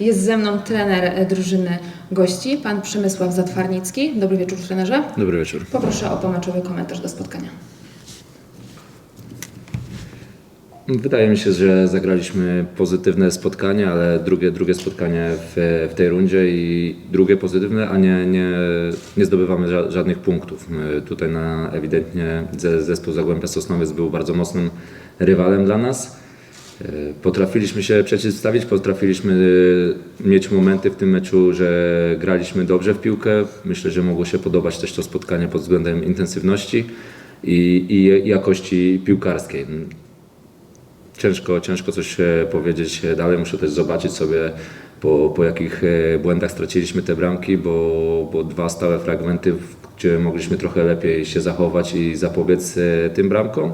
Jest ze mną trener e, drużyny gości, pan Przemysław Zatwarnicki. Dobry wieczór trenerze. Dobry wieczór. Poproszę o pomaczowy komentarz do spotkania. Wydaje mi się, że zagraliśmy pozytywne spotkanie, ale drugie, drugie spotkanie w, w tej rundzie i drugie pozytywne, a nie, nie, nie zdobywamy ża- żadnych punktów. My Tutaj na, ewidentnie ze- zespół Zagłębia Sosnowiec był bardzo mocnym rywalem dla nas. E, Potrafiliśmy się przeciwstawić, potrafiliśmy e, mieć momenty w tym meczu, że graliśmy dobrze w piłkę. Myślę, że mogło się podobać też to spotkanie pod względem intensywności i, i jakości piłkarskiej. Ciężko, ciężko coś e, powiedzieć dalej. Muszę też zobaczyć sobie, po, po jakich błędach straciliśmy te bramki, bo, bo dwa stałe fragmenty, gdzie mogliśmy trochę lepiej się zachować i zapobiec tym bramkom.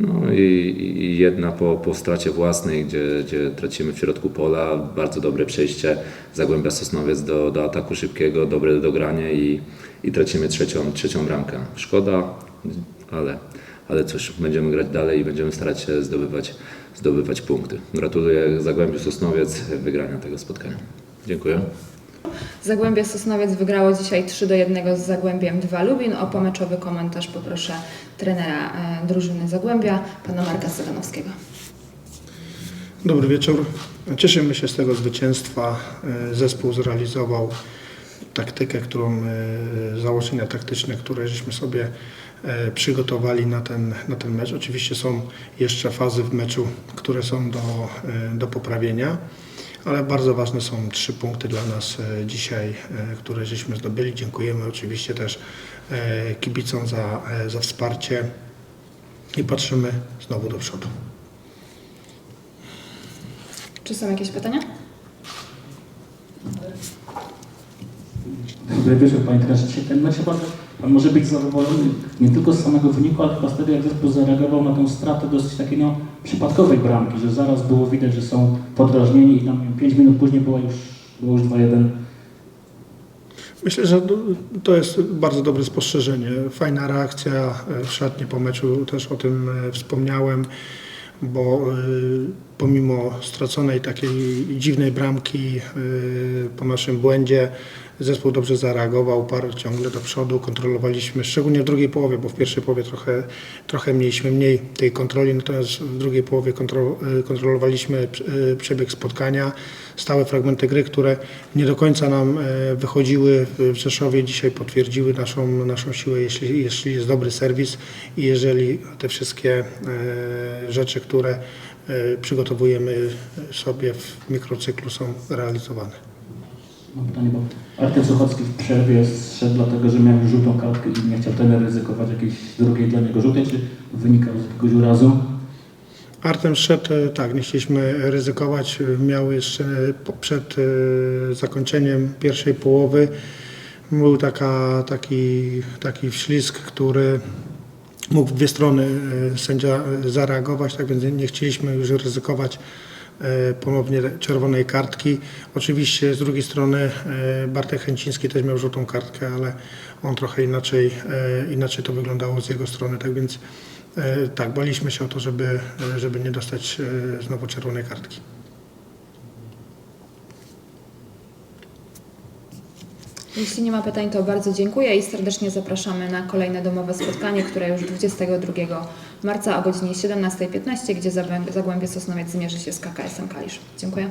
No i, i jedna po, po stracie własnej, gdzie, gdzie tracimy w środku pola. Bardzo dobre przejście Zagłębia Sosnowiec do, do ataku szybkiego, dobre dogranie i, i tracimy trzecią, trzecią bramkę. Szkoda, ale, ale cóż, będziemy grać dalej i będziemy starać się zdobywać, zdobywać punkty. Gratuluję Zagłębiu Sosnowiec wygrania tego spotkania. Dziękuję. Zagłębie Sosnowiec wygrało dzisiaj 3 do 1 z Zagłębiem 2 Lubin. O pomaczowy komentarz poproszę trenera e, drużyny Zagłębia, pana Marka Saganowskiego. Dobry wieczór. Cieszymy się z tego zwycięstwa. E, Zespół zrealizował taktykę, którą, e, założenia taktyczne, które żeśmy sobie przygotowali na ten, na ten mecz. Oczywiście są jeszcze fazy w meczu, które są do, do poprawienia, ale bardzo ważne są trzy punkty dla nas e, dzisiaj, e, które żeśmy zdobyli. Dziękujemy oczywiście też e, kibicom za, za wsparcie i patrzymy znowu do przodu. Czy są jakieś pytania? Dobry wieczór Panie Trenerze. Dzisiaj ten mecz chyba Pan może być zadowolony nie tylko z samego wyniku, ale chyba z tego jak zespół zareagował na tą stratę dosyć takiej no, przypadkowej bramki, że zaraz było widać, że są podrażnieni i tam 5 minut później już, było już 2-1. Myślę, że to jest bardzo dobre spostrzeżenie. Fajna reakcja e, w szatni po meczu, też o tym e, wspomniałem, bo e, pomimo straconej takiej dziwnej bramki po naszym błędzie, zespół dobrze zareagował, parł ciągle do przodu, kontrolowaliśmy, szczególnie w drugiej połowie, bo w pierwszej połowie trochę, trochę mieliśmy mniej tej kontroli, natomiast w drugiej połowie e, kontrolowaliśmy e, przebieg spotkania, stałe fragmenty gry, które nie do końca nam e, wychodziły w Rzeszowie, dzisiaj potwierdziły naszą, naszą siłę, jeśli, jeśli jest dobry serwis i jeżeli te wszystkie rzeczy, które przygotowujemy sobie w mikrocyklu są realizowane. Mam pytanie, bo Artem Suchocki w przerwie zszedł dlatego, że miał żółtą kartkę i nie chciał trener ryzykować jakiejś drugiej dla niego żółtej, czy wynikał z jakiegoś urazu? Artem szedł, e, tak, nie chcieliśmy ryzykować. Miał jeszcze e, przed e, zakończeniem pierwszej połowy był taka, taki, taki wślizg, który mógł w dwie strony sędzia zareagować, tak więc nie chcieliśmy już ryzykować ponownie czerwonej kartki. Oczywiście z drugiej strony e, Bartek Chęciński też miał żółtą kartkę, ale on trochę inaczej, e, inaczej to wyglądało z jego strony, tak więc e, tak, baliśmy się o to, żeby, e, żeby nie dostać e, znowu czerwonej kartki. Jeśli nie ma pytań, to bardzo dziękuję i serdecznie zapraszamy na kolejne domowe spotkanie, które już 22 marca o godzinie 17.15, gdzie Zagłębie Sosnowiec zmierzy się z KKS-em Kalisz. Dziękuję.